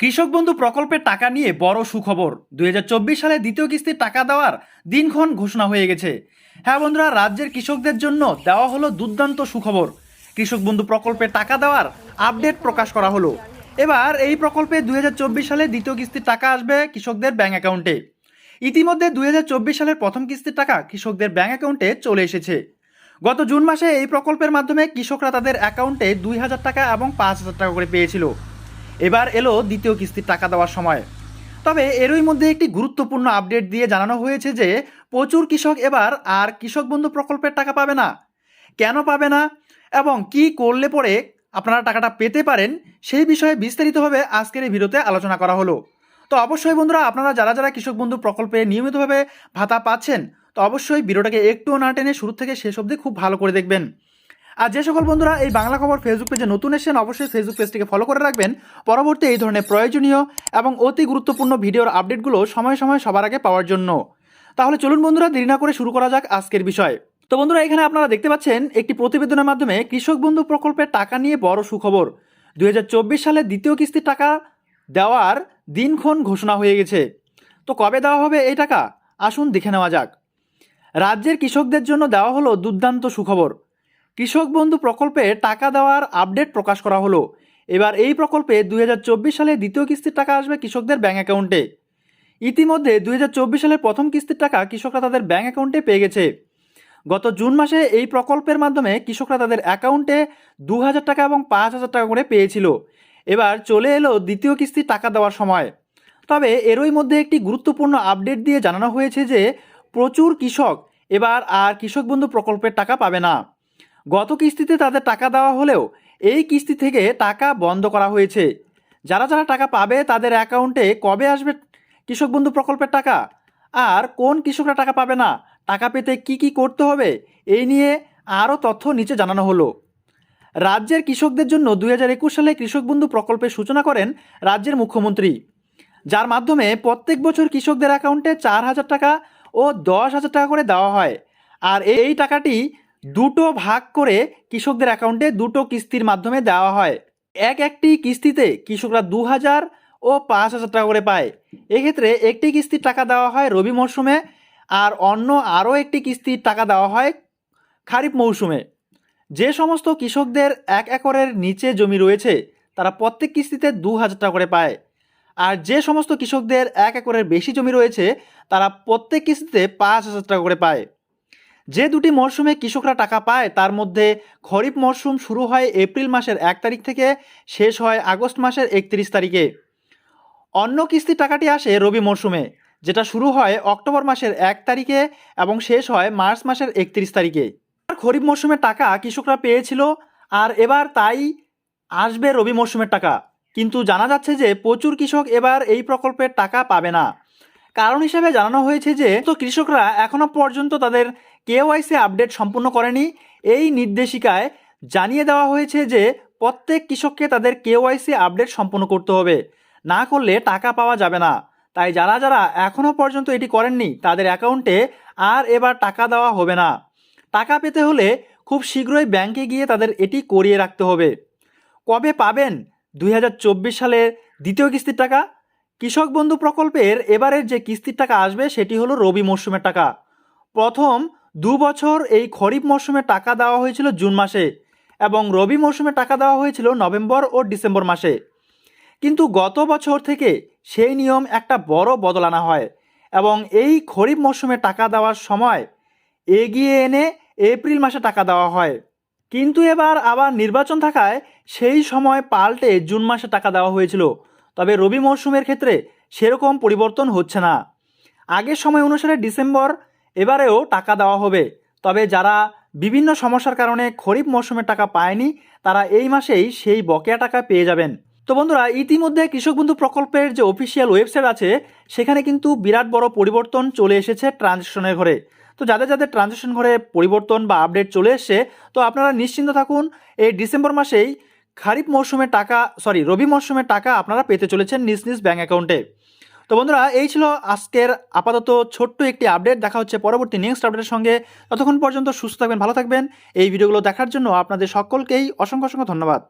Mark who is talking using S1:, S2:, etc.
S1: কৃষক বন্ধু প্রকল্পের টাকা নিয়ে বড় সুখবর। দুই হাজার চব্বিশ সালে দ্বিতীয় কিস্তির টাকা দেওয়ার দিনক্ষণ ঘোষণা হয়ে গেছে। হ্যাঁ বন্ধুরা, রাজ্যের কৃষকদের জন্য দেওয়া হলো দুর্দান্ত সুখবর। কৃষক বন্ধু প্রকল্পে টাকা দেওয়ার আপডেট প্রকাশ করা হলো। এবার এই প্রকল্পে দুই হাজার চব্বিশ সালে দ্বিতীয় কিস্তির টাকা আসবে কৃষকদের ব্যাঙ্ক অ্যাকাউন্টে। ইতিমধ্যে দুই হাজার চব্বিশ সালের প্রথম কিস্তির টাকা কৃষকদের ব্যাঙ্ক অ্যাকাউন্টে চলে এসেছে। গত জুন মাসে এই প্রকল্পের মাধ্যমে কৃষকরা তাদের অ্যাকাউন্টে দুই হাজার টাকা এবং পাঁচ হাজার টাকা করে পেয়েছিল। এবার এলো দ্বিতীয় কিস্তির টাকা দেওয়ার সময়। তবে এরই মধ্যে একটি গুরুত্বপূর্ণ আপডেট দিয়ে জানানো হয়েছে যে, প্রচুর কৃষক এবার আর কৃষক বন্ধু প্রকল্পের টাকা পাবে না। কেন পাবে না? এবং কি করলে পরে আপনারা টাকাটা পেতে পারেন? সেই বিষয়ে বিস্তারিতভাবে আজকের এই ভিডিওতে আলোচনা করা হলো। তো অবশ্যই বন্ধুরা, আপনারা যারা যারা কৃষক বন্ধু প্রকল্পে নিয়মিতভাবে ভাতা পাচ্ছেন, তো অবশ্যই ভিডিওটাকে একটুও না টেনে শুরু থেকে শেষ অবধি খুব ভালো করে দেখবেন। আর যে সকল বন্ধুরা এই বাংলা খবর ফেসবুক পেজে নতুন এসেছেন, অবশ্যই ফেসবুক পেজটিকে ফলো করে রাখবেন। পরবর্তী এই ধরনের প্রয়োজনীয় এবং অতি গুরুত্বপূর্ণ ভিডিওর আপডেটগুলো সময় সময় সবার আগে পাওয়ার জন্য। তাহলে চলুন বন্ধুরা, দেরি না করে শুরু করা যাক আজকের বিষয়। তো বন্ধুরা, এখানে আপনারা দেখতে পাচ্ছেন, একটি প্রতিবেদনের মাধ্যমে কৃষক বন্ধু প্রকল্পের টাকা নিয়ে বড় সুখবর। দু হাজার চব্বিশ সালে দ্বিতীয় কিস্তির টাকা দেওয়ার দিনক্ষণ ঘোষণা হয়ে গেছে। তো কবে দেওয়া হবে এই টাকা? আসুন দেখে নেওয়া যাক। রাজ্যের কৃষকদের জন্য দেওয়া হলো দুর্দান্ত সুখবর। কৃষক বন্ধু প্রকল্পে টাকা দেওয়ার আপডেট প্রকাশ করা হলো। এবার এই প্রকল্পে দুই হাজার চব্বিশ সালে দ্বিতীয় কিস্তির টাকা আসবে কৃষকদের ব্যাঙ্ক অ্যাকাউন্টে। ইতিমধ্যে দুই হাজার চব্বিশ সালের প্রথম কিস্তির টাকা কৃষকরা তাদের ব্যাঙ্ক অ্যাকাউন্টে পেয়ে গেছে। গত জুন মাসে এই প্রকল্পের মাধ্যমে কৃষকরা তাদের অ্যাকাউন্টে দু হাজার টাকা এবং পাঁচ হাজার টাকা করে পেয়েছিল। এবার চলে এলো দ্বিতীয় কিস্তির টাকা দেওয়ার সময়। তবে এরই মধ্যে একটি গুরুত্বপূর্ণ আপডেট দিয়ে জানানো হয়েছে যে প্রচুর কৃষক এবার আর কৃষক বন্ধু প্রকল্পের টাকা পাবে না। গত কিস্তিতে তাদের টাকা দেওয়া হলেও এই কিস্তি থেকে টাকা বন্ধ করা হয়েছে। যারা যারা টাকা পাবে তাদের অ্যাকাউন্টে কবে আসবে কৃষক বন্ধু প্রকল্পের টাকা? আর কোন কৃষকরা টাকা পাবে না? টাকা পেতে কি কি করতে হবে? এই নিয়ে আরও তথ্য নিচে জানানো হলো। রাজ্যের কৃষকদের জন্য দু হাজার একুশ সালে কৃষক বন্ধু প্রকল্পের সূচনা করেন রাজ্যের মুখ্যমন্ত্রী। যার মাধ্যমে প্রত্যেক বছর কৃষকদের অ্যাকাউন্টে চার হাজার টাকা ও দশ হাজার টাকা করে দেওয়া হয়। আর এই টাকাটি দুটো ভাগ করে কৃষকদের অ্যাকাউন্টে দুটো কিস্তির মাধ্যমে দেওয়া হয়। এক একটি কিস্তিতে কৃষকরা দু হাজার ও পাঁচ হাজার টাকা করে পায়। এক্ষেত্রে একটি কিস্তির টাকা দেওয়া হয় রবি মরশুমে আর অন্য আরও একটি কিস্তির টাকা দেওয়া হয় খারিফ মৌসুমে। যে সমস্ত কৃষকদের এক একরের নিচে জমি রয়েছে, তারা প্রত্যেক কিস্তিতে দু হাজার টাকা করে পায়। আর যে সমস্ত কৃষকদের এক একরের বেশি জমি রয়েছে, তারা প্রত্যেক কিস্তিতে পাঁচ হাজার টাকা করে পায়। যে দুটি মরশুমে কৃষকরা টাকা পায়, তার মধ্যে খরিফ মরশুম শুরু হয় এপ্রিল মাসের এক তারিখ থেকে, শেষ হয় আগস্ট মাসের একত্রিশ তারিখে। অন্য কিস্তির টাকাটি আসে রবি মরশুমে, যেটা শুরু হয় অক্টোবর মাসের এক তারিখে এবং শেষ হয় মার্চ মাসের একত্রিশ তারিখে। খরিফ মরশুমের টাকা কৃষকরা পেয়েছিল, আর এবার তাই আসবে রবি মরশুমের টাকা। কিন্তু জানা যাচ্ছে যে প্রচুর কৃষক এবার এই প্রকল্পের টাকা পাবে না। কারণ হিসেবে জানানো হয়েছে যে, তো কৃষকরা এখনও পর্যন্ত তাদের কেওয়াইসি আপডেট সম্পূর্ণ করেনি, এই নির্দেশিকায় জানিয়ে দেওয়া হয়েছে যে প্রত্যেক কৃষককে তাদের কেওয়াইসি আপডেট সম্পূর্ণ করতে হবে। না করলে টাকা পাওয়া যাবে না। তাই যারা যারা এখনও পর্যন্ত এটি করেননি, তাদের অ্যাকাউন্টে আর এবার টাকা দেওয়া হবে না। টাকা পেতে হলে খুব শীঘ্রই ব্যাংকে গিয়ে তাদের এটি করিয়ে রাখতে হবে। কবে পাবেন? দুই হাজার চব্বিশ সালের দ্বিতীয় কিস্তির টাকা? কৃষক বন্ধু প্রকল্পের এবারের যে কিস্তির টাকা আসবে, সেটি হলো রবি মরশুমের টাকা। প্রথম দু বছর এই খরিফ মরশুমে টাকা দেওয়া হয়েছিল জুন মাসে এবং রবি মরশুমে টাকা দেওয়া হয়েছিল নভেম্বর ও ডিসেম্বর মাসে। কিন্তু গত বছর থেকে সেই নিয়ম একটা বড় বদল আনা হয় এবং এই খরিফ মরশুমে টাকা দেওয়ার সময় এগিয়ে এনে এপ্রিল মাসে টাকা দেওয়া হয়। কিন্তু এবার আবার নির্বাচন থাকায় সেই সময় পাল্টে জুন মাসে টাকা দেওয়া হয়েছিল। তবে রবি মরশুমের ক্ষেত্রে সেরকম পরিবর্তন হচ্ছে না। আগের সময় অনুসারে ডিসেম্বর এবারেও টাকা দেওয়া হবে। তবে যারা বিভিন্ন সমস্যার কারণে খরিফ মরশুমের টাকা পায়নি, তারা এই মাসেই সেই বকেয়া টাকা পেয়ে যাবেন। তো বন্ধুরা, ইতিমধ্যে কৃষক বন্ধু প্রকল্পের যে অফিসিয়াল ওয়েবসাইট আছে, সেখানে কিন্তু বিরাট বড় পরিবর্তন চলে এসেছে ট্রানজেকশনের ঘরে। তো যাদের যাদের ট্রানজেকশন ঘরে পরিবর্তন বা আপডেট চলে এসছে, তো আপনারা নিশ্চিন্ত থাকুন, এই ডিসেম্বর মাসেই খারিফ মরশুমের টাকা সরি রবি মরশুমের টাকা আপনারা পেতে চলেছেন নিজ নিজ ব্যাঙ্ক অ্যাকাউন্টে তো বন্ধুরা, এই ছিল আজকের আপাতত ছোট্ট একটি আপডেট দেখা হচ্ছে পরবর্তী নেক্সট আপডেটের সঙ্গে। ততক্ষণ পর্যন্ত সুস্থ থাকবেন, ভালো থাকবেন। এই ভিডিওগুলো দেখার জন্য আপনাদের সকলকেই অসংখ্য অসংখ্য ধন্যবাদ।